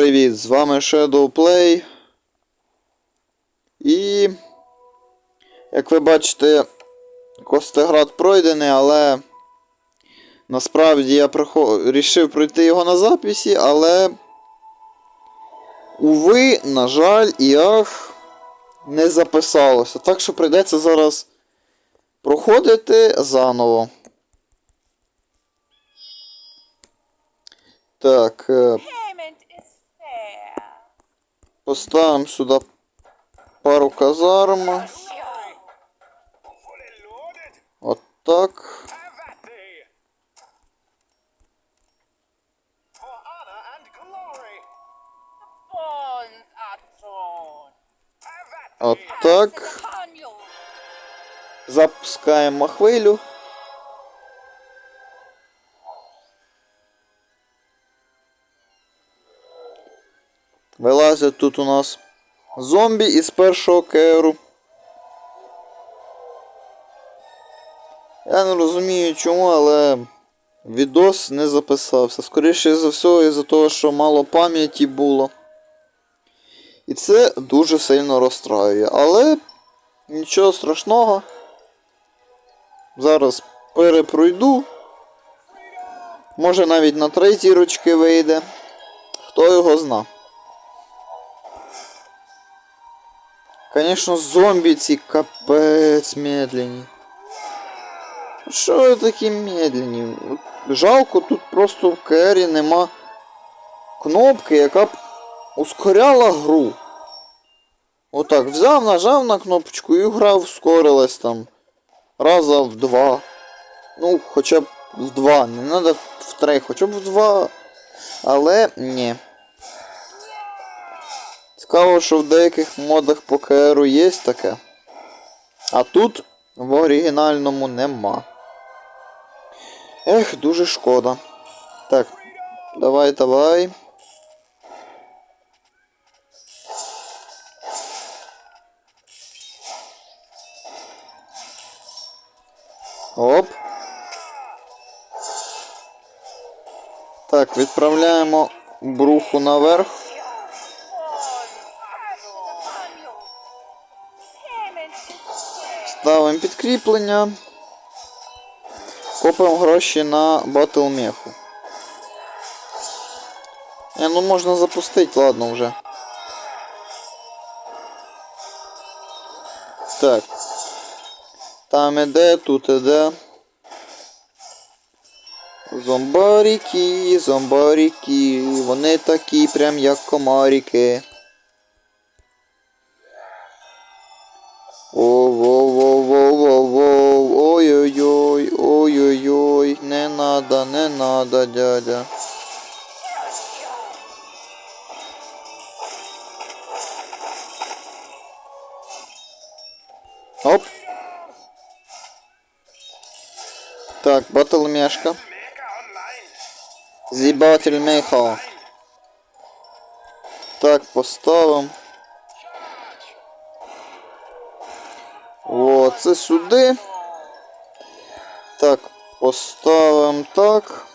привіт! З вами Shadow Play. І. Як ви бачите, Костеград пройдений, але. Насправді я прихо... рішив пройти його на записі, але. Уви, на жаль, і ах, не записалося. Так що прийдеться зараз проходити заново. Так. е. Поставим сюда пару казарм. Вот так. Вот так. Запускаем Махвейлю. Вилазять тут у нас зомбі із першого керу. Я не розумію чому, але відос не записався. Скоріше за всього, із-за того, що мало пам'яті було. І це дуже сильно розстраює. Але нічого страшного. Зараз перепройду. Може навіть на три зірочки вийде. Хто його зна. Звісно, зомбі ці капець медленні. Що ви такі медленні? Жалко, тут просто в кері нема кнопки, яка б ускоряла гру. Отак, взяв, нажав на кнопочку і гра ускорилась там. Раза в два. Ну, хоча б в два. Не треба в три, хоча б в два. Але ні. Цікаво, що в деяких модах по КРу є таке. А тут в оригінальному нема. Ех, дуже шкода. Так, давай, давай. Оп. Так, відправляємо бруху наверх. Ставимо підкріплення. Копаємо гроші на батлмеху. Не, ну можна запустити, ладно вже. Так. Там іде, тут іде. Зомбаріки, зомбаріки, вони такі прям як комаріки. Так, батлмешка. Mega online. Зібатель меха. Так, поставимо. О, це сюди. Так, поставимо так.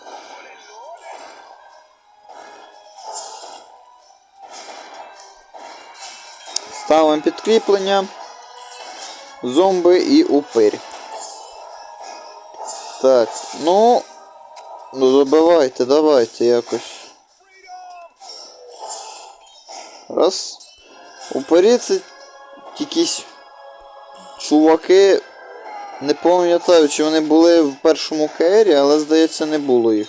Ставимо підкріплення. Зомби і упирь. Так, ну. Ну забивайте, давайте якось. Раз. Упирі якісь чуваки. Не пам'ятаю, чи вони були в першому кері, але здається не було їх.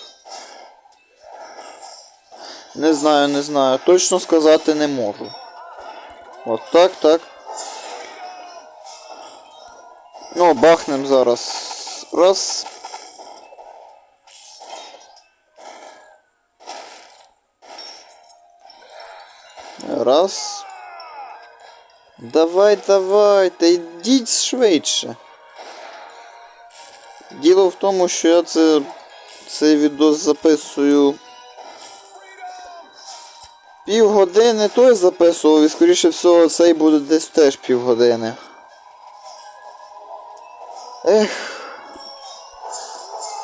Не знаю, не знаю. Точно сказати не можу. От так, так. Ну, бахнем зараз. Раз. Раз. Давай, давай, та йдіть швидше. Діло в тому, що я це, цей відос записую. Півгодини той записував і скоріше всього цей буде десь теж півгодини. Ех.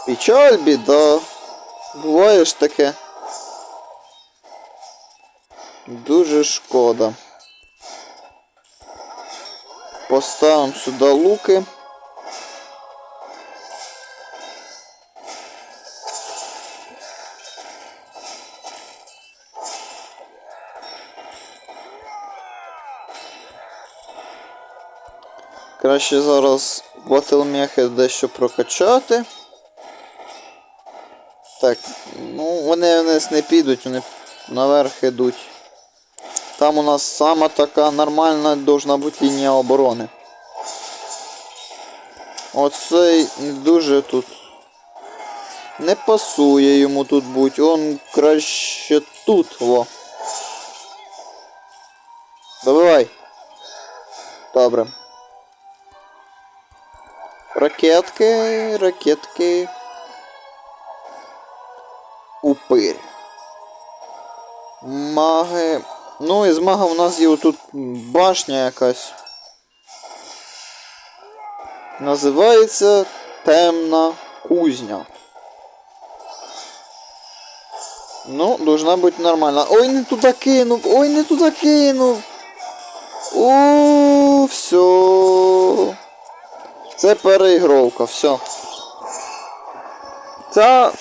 Печаль, біда. Буває ж таке. Дуже шкода. Поставимо сюди луки. Краще зараз батлмехи дещо прокачати. Так, ну вони вниз не підуть, вони наверх ідуть. Там у нас сама така нормальна должна бути лінія оборони. Оцей дуже тут. Не пасує йому тут бути. Он краще тут, во. Добивай. Добре. Ракетки, ракетки. Упирь. Маги. Ну, із мага у нас є отут башня якась. Називається Темна кузня. Ну, должна бути нормальна. Ой, не туди кинув! Ой, не туди кинув! О, все. Це переігровка, все. Ця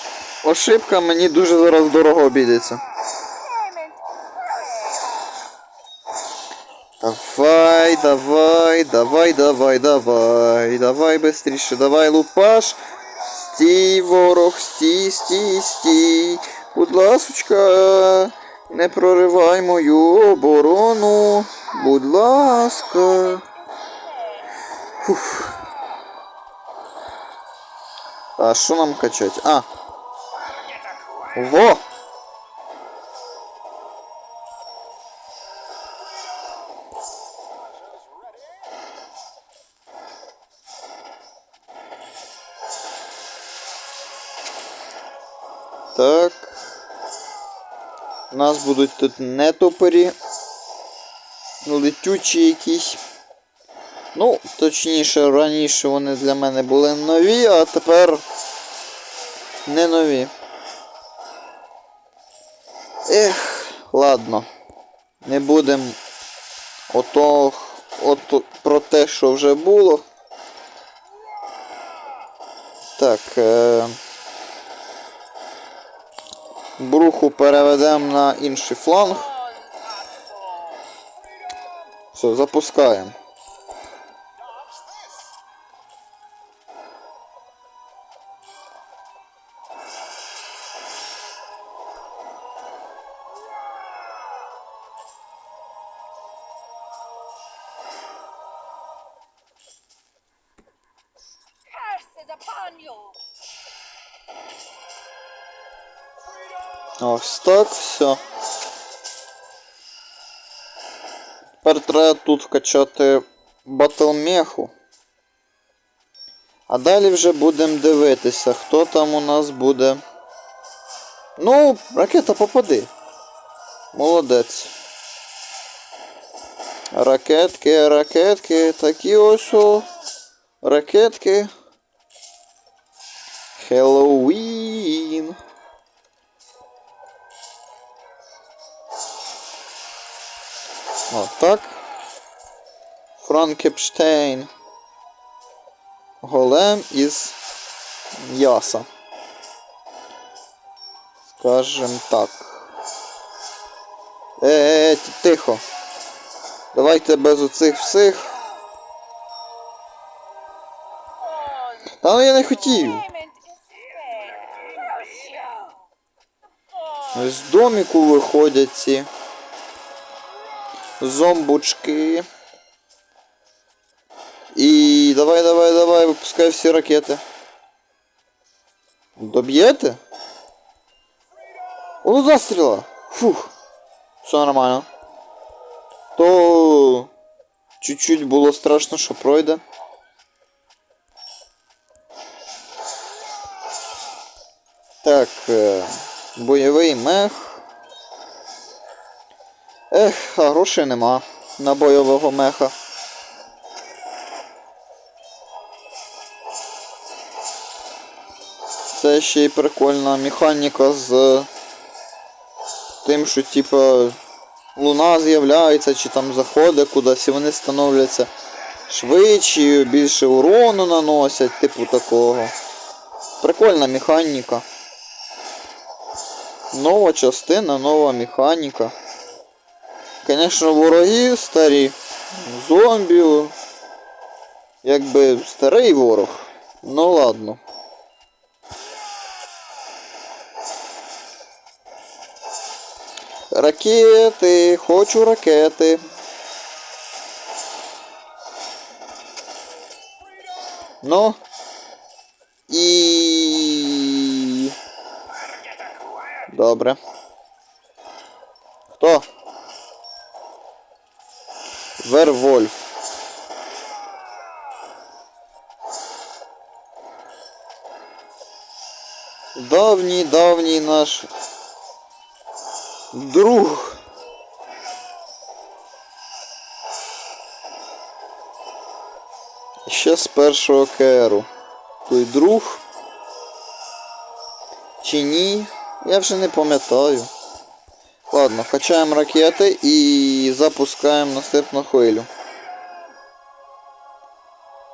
ошибка мені дуже зараз дорого обійдеться. Давай, давай, давай, давай, давай, давай быстріше, давай лупаш. Стій, ворог, стій, стій, стій. Будь ласочка, не проривай мою оборону. Будь ласка. Фух. А що нам качать? А. Во! Нас будуть тут не топорі. Летючі якісь. Ну, точніше, раніше вони для мене були нові, а тепер не нові. Ех, ладно. Не будемо ото, ото про те, що вже було. Так. Е... Бруху переведемо на інший фланг. Все, запускаємо. Upon you. Ось так, все. Тепер треба тут вкачати батлмеху. А далі вже будемо дивитися, хто там у нас буде. Ну, ракета попади. Молодець. Ракетки, ракетки, такі ось о. Ракетки. Хеллоуін. Отак. Франкенштейн. Голем із м'яса. Скажем так. Е, ті- тихо. Давайте без оцих всіх. Та ну я не хотів. З доміку виходять ці. Зомбучки. І давай, давай, давай, випускай всі ракети. Доб'єте? О, застріла! Фух. Все нормально. То чуть-чуть було страшно, що пройде. Ех, а грошей нема на бойового меха. Це ще й прикольна механіка з тим, що типа луна з'являється, чи там заходить кудись, і вони становляться швидші, більше урону наносять, типу такого. Прикольна механіка. Нова частина, нова механіка. Звісно, вороги старі. Зомбі. Якби старий ворог. Ну ладно. Ракети, хочу ракети. Ну. І. Добре. Хто? Вервольф. Давній, давній наш друг. Ще з першого керу. Той друг. Чи ні? Я вже не пам'ятаю. Ладно, качаємо ракети і запускаємо наступну хвилю.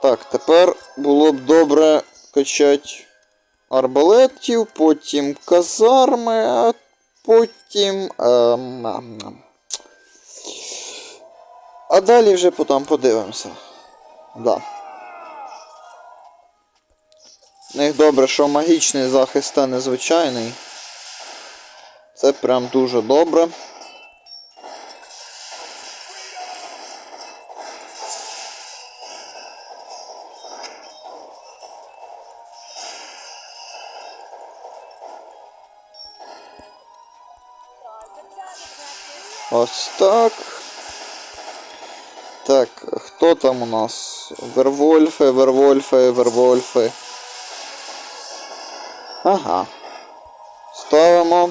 Так, тепер було б добре качати арбалетів, потім казарми, а потім. ам, ам. А далі вже потім подивимося. Да. В них добре, що магічний захист, а не звичайний. Це прям дуже добре. Ось так. Так, хто там у нас? Вервольфи, Вервольфи, Вервольфи. Ага. Ставимо,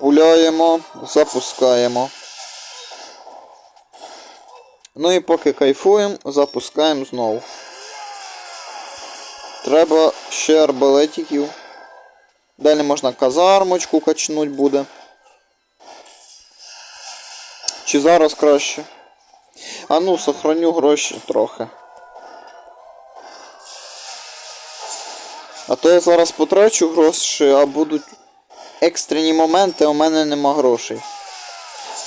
пуляємо, запускаємо. Ну і поки кайфуємо, запускаємо знову. Треба ще арбалетиків. Далі можна казармочку качнуть буде. Чи зараз краще? А ну, сохраню гроші трохи. А то я зараз потрачу гроші, а будуть екстрені моменти, у мене нема грошей.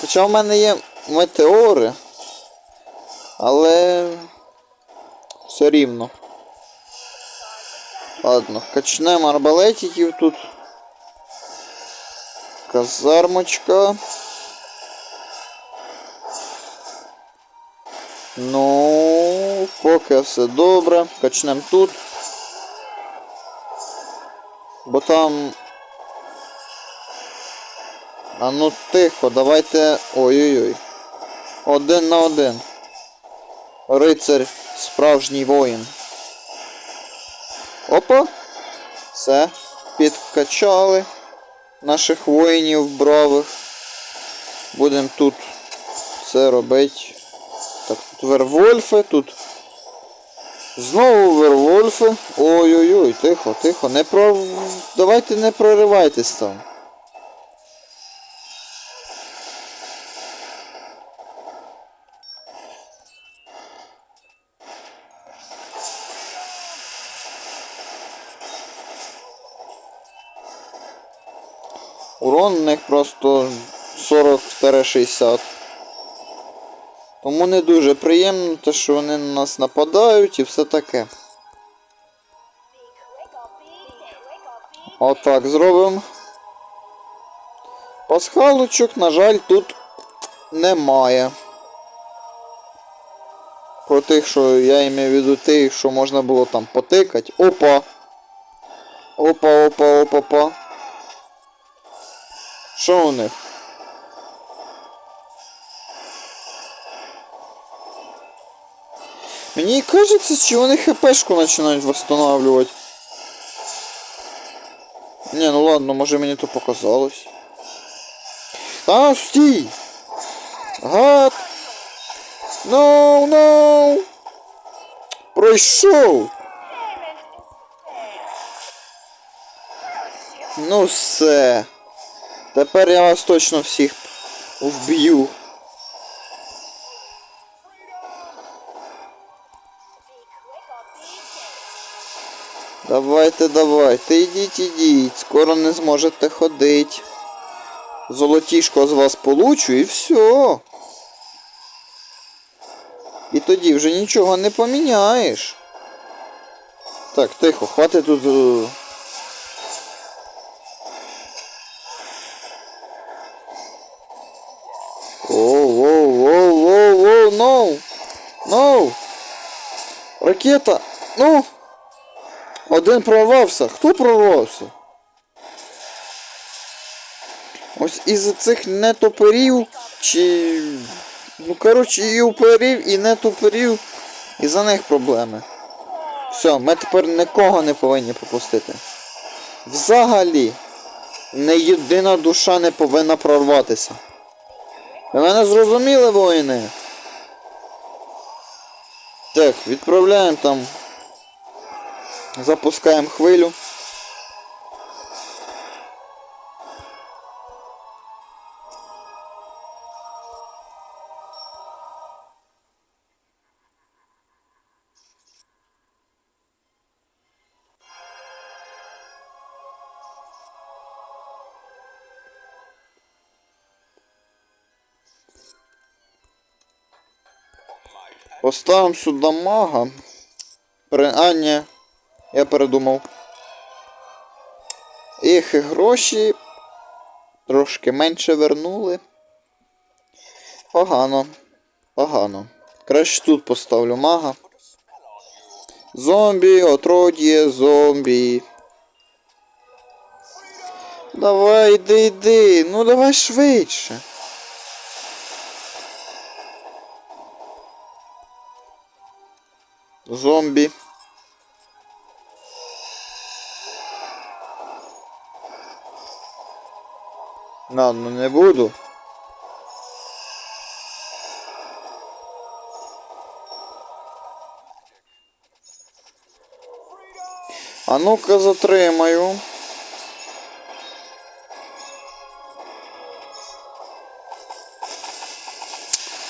Хоча в мене є метеори, але все рівно. Ладно, качнемо арбалетиків тут. Казармочка. Ну, поки все добре. Качнемо тут. Бо там. А ну тихо, давайте. Ой-ой-ой. Один на один. Рицарь, справжній воїн. Опа. Все. Підкачали наших воїнів бравих. Будемо тут все робити. Так, тут вервольфи, тут. Знову вервольфи. Ой-ой-ой, тихо, тихо. Не про... Давайте не проривайтесь там. Урон в них просто 40-60. Тому не дуже приємно, те, що вони на нас нападають і все таке. Отак зробимо. Пасхалочок, на жаль, тут немає. Про тих, що я імею в виду тих, що можна було там потикати. Опа! Опа, опа, опа, опа. Що у них? Мені кажется, що вони хпшку починають восстанавливать. Не, ну ладно, може мені то показалось. А, стій! Гад! No, no! Пройшов! Ну все. Тепер я вас точно всіх вб'ю. Давайте, давайте, йдіть, ідіть, скоро не зможете ходити. Золотішко з вас получу і все. І тоді вже нічого не поміняєш. Так, тихо, хватить тут. Е, Ракета! Ну! Один прорвався. Хто прорвався? Ось із цих нетоперів чи. Ну, коротше, і уперів, і нетоперів. І за них проблеми. Все, ми тепер нікого не повинні пропустити. Взагалі, не єдина душа не повинна прорватися. Ви мене зрозуміли, воїни? Так, відправляємо там. Запускаємо хвилю. Поставимо сюди мага. При... А, ні. Я передумав. Їх гроші трошки менше вернули. Погано. Погано. Краще тут поставлю мага. Зомбі, отрод'є, зомбі. Давай, йди, йди. Ну давай швидше. Зомбі. Ладно, не буду. А ну-ка затримаю.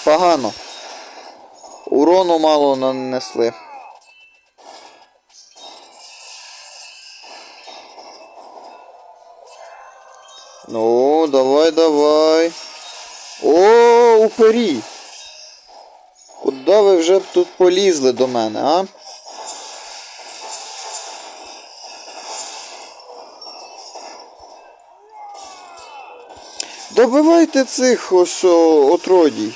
Погано. Урону мало нанесли. О, упері. Куда ви вже тут полізли до мене, а? Добивайте цих ось отродій.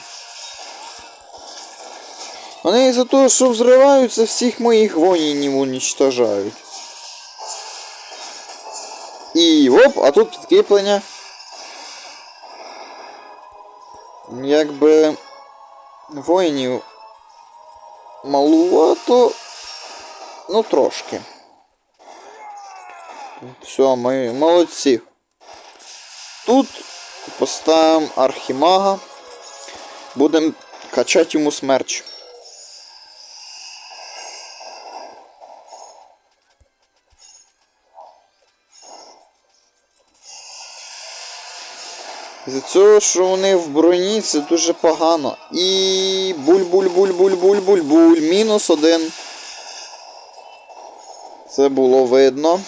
Вони із-за того, що взриваються, всіх моїх воїнів унічтожають. І оп, а тут підкріплення. Якби воїнів малувато. Ну трошки. Все, ми молодці. Тут поставимо архімага. Будемо качати йому смерч. За цього, що вони в броні, це дуже погано. І буль-буль-буль-буль-буль-буль-буль. Мінус один. Це було видно.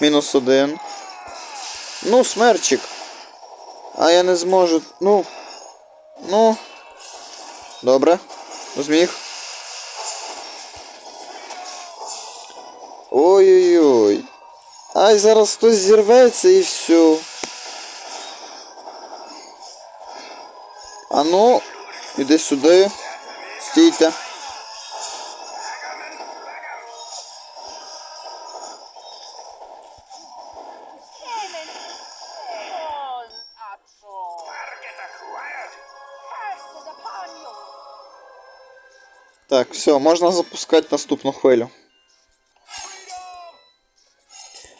Мінус один. Ну, смерчик. А я не зможу. Ну. Ну. Добре. Зміг. Ой-ой-ой. Ай, зараз хтось зірветься і все. А ну, іди сюди. Стійте. Так, все, можна запускати наступну хвилю.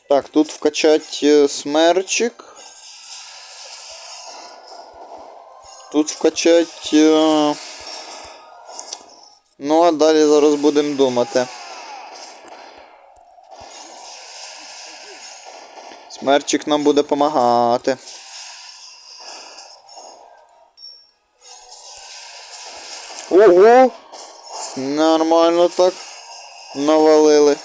Так, тут вкачать е, смерчик. Тут вкачать. е, Ну, а далі зараз будемо думати. Смерчик нам буде допомагати. Ого! Нормально так. навалили.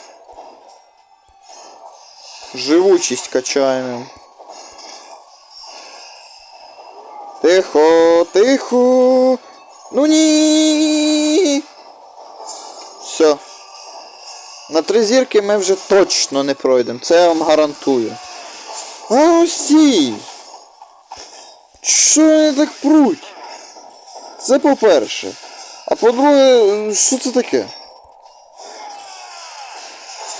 Живучість качаємо. Тихо, тихо. Ну ні. Все. На три зірки ми вже точно не пройдемо. Це я вам гарантую. А ці. Що вони так пруть? Це по-перше. А по-друге, що це таке?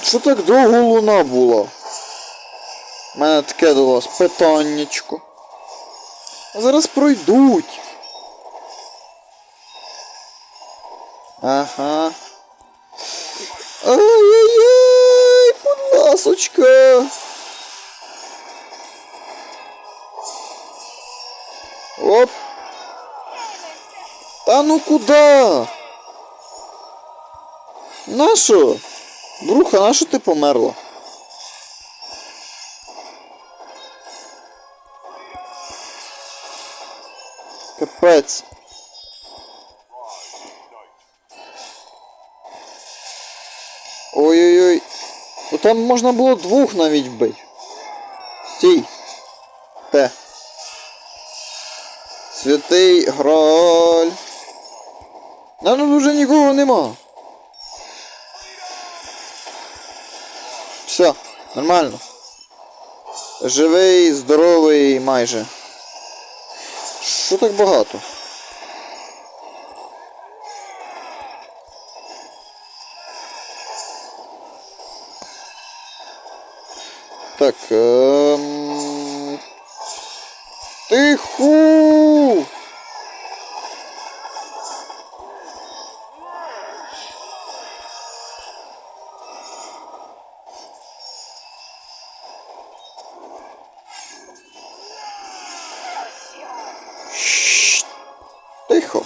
Що так довго луна була? У мене таке до вас питаннячко. А зараз пройдуть. Ага. Ай-яй-яй, будь ласочка. Оп. Та ну куда? Нащо? Бруха, нащо ти померла? Капець. Ой-ой-ой. Ну там можна було двох навіть вбити. Стій. Те. Святий Грааль. А ну вже нікого нема. Все, нормально. Живий, здоровий майже. Що так багато? Так, ем... Тиху! Тихо.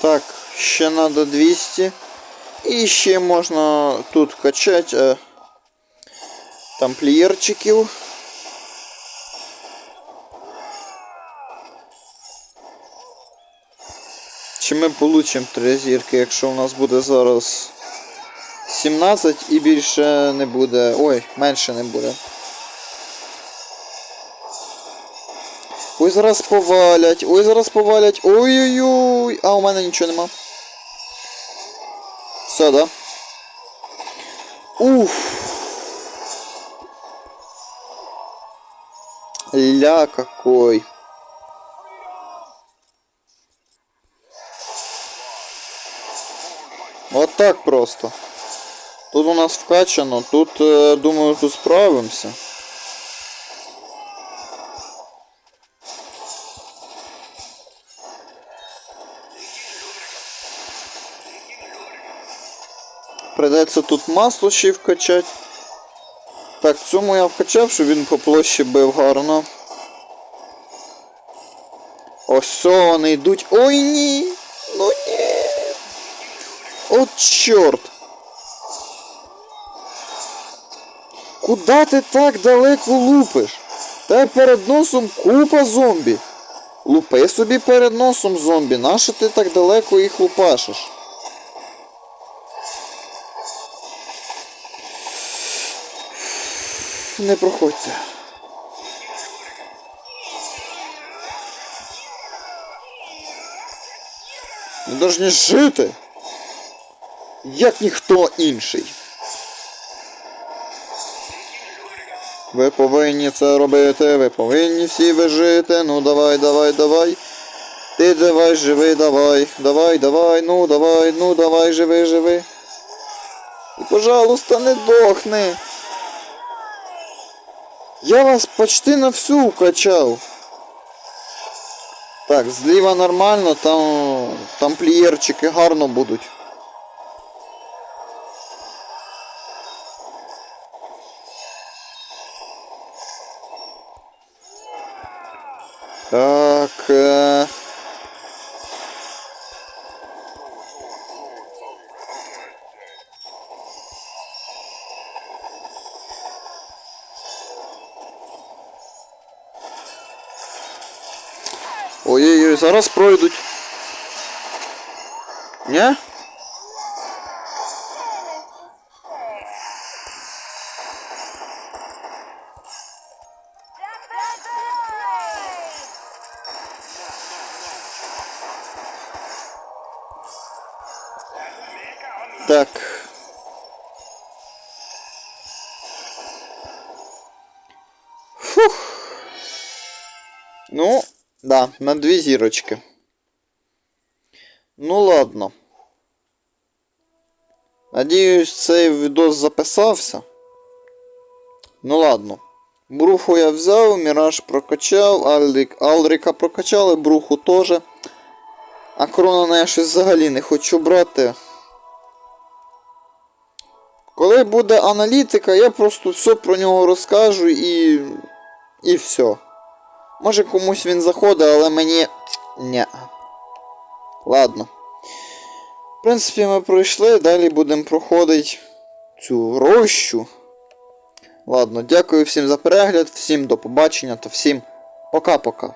Так, ще надо 200. І ще можна тут качати е, тамплієрчиків. Чи ми получимо три зірки, якщо у нас буде зараз 17 і більше не буде. Ой, менше не буде. Ой, зараз повалять, ой, зараз повалять. Ой-ой-ой. А у мене нічого нема. Все, да? Уф. Ля какой. Вот так просто. Тут у нас вкачано, тут, е, думаю, тут справимося. Придеться тут масло ще й вкачати. Так, цьому я вкачав, щоб він по площі бив гарно. Ось вони йдуть. Ой ні! Ну ні! От чорт! Куда ти так далеко лупиш? Та перед носом купа зомбі. Лупи собі перед носом зомбі. Нащо ти так далеко їх лупашиш? Не проходьте. Ви повинні жити, як ніхто інший. Ви повинні це робити, ви повинні всі ви жити. Ну давай, давай, давай. Ти давай, живи, давай. Давай, давай, ну давай, ну давай, живи, живи. І, пожалуйста, не дохни. Я вас почти на всю укачав. Так, зліва нормально, там тамплієрчики гарно будуть. Так. Э. Ой-ой-ой, зараз пройдуть. Не? Ну, да, на дві зірочки. Ну ладно. Надіюсь, цей відос записався. Ну ладно. Бруху я взяв, Міраж прокачав, Алрік, Алріка прокачали, Бруху теж. А Кронана я щось взагалі не хочу брати. Коли буде аналітика, я просто все про нього розкажу і. і все. Може комусь він заходить, але мені. Ні. Ладно. В принципі, ми пройшли, далі будемо проходити цю рощу. Ладно, дякую всім за перегляд, всім до побачення та всім пока-пока.